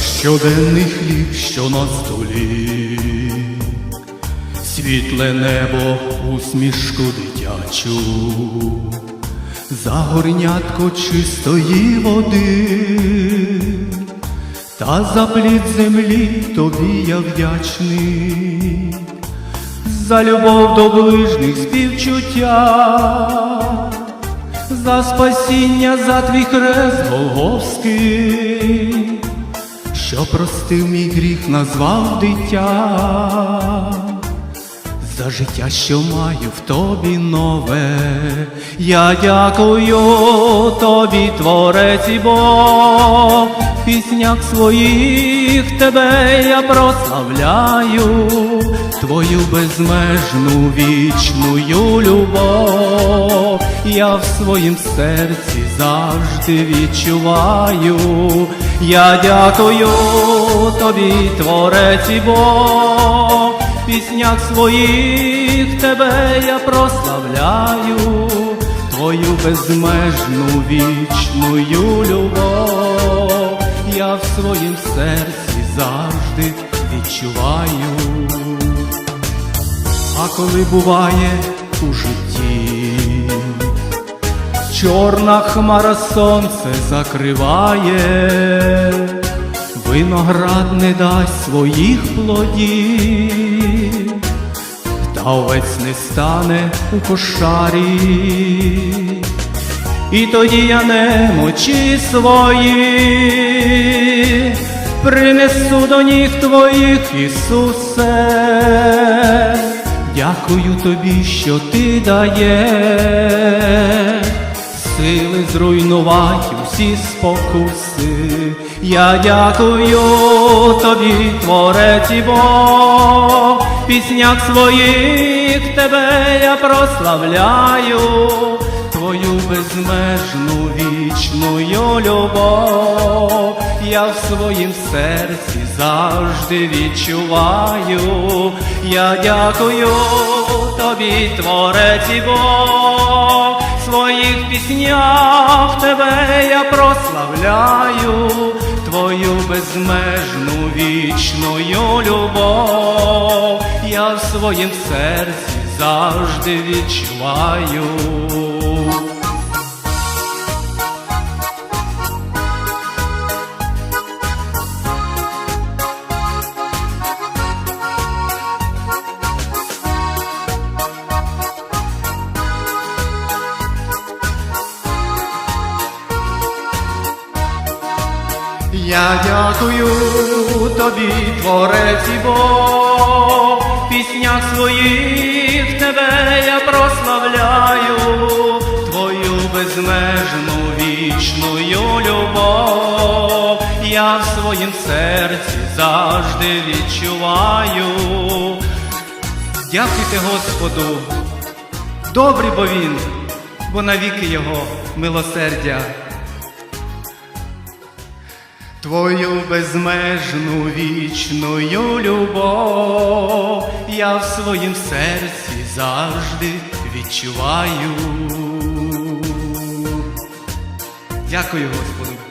щоденний хліб, що на столі, світле небо, усмішку дитячу, за горнятко чистої води, та за плід землі тобі я вдячний, за любов до ближніх співчуття. За спасіння за твій хрест Голговський, що простив мій гріх, назвав дитя, життя, що маю в тобі нове, я дякую тобі, Творець і Бог, в піснях своїх тебе я прославляю, твою безмежну вічную любов, я в своїм серці завжди відчуваю, я дякую тобі, Творець і Бог, піснях своїх тебе я прославляю, твою безмежну вічную любов, я в своїм серці завжди відчуваю. А коли буває у житті, чорна хмара сонце закриває, виноград не дасть своїх плодів, та овець не стане у кошарі, і тоді я немочі свої принесу до ніг твоїх, Ісусе. Дякую тобі, що ти даєш сили зруйнувати усі спокуси. Я дякую тобі, Творець і Бог, піснях своїх тебе я прославляю, твою безмежну вічную любов, я в своїм серці завжди відчуваю, я дякую тобі, Творець Бог, своїх піснях я прославляю, твою безмежну вічну любов, я в своїм серці завжди відчуваю. Я дякую тобі, Творець і Бог, в піснях своїх тебе я прославляю, твою безмежну вічную любов, я в своїм серці завжди відчуваю. Дякуйте Господу, добрий бо він, бо навіки його милосердя. Твою безмежну вічною любов я в своїм серці завжди відчуваю. Дякую, Господу.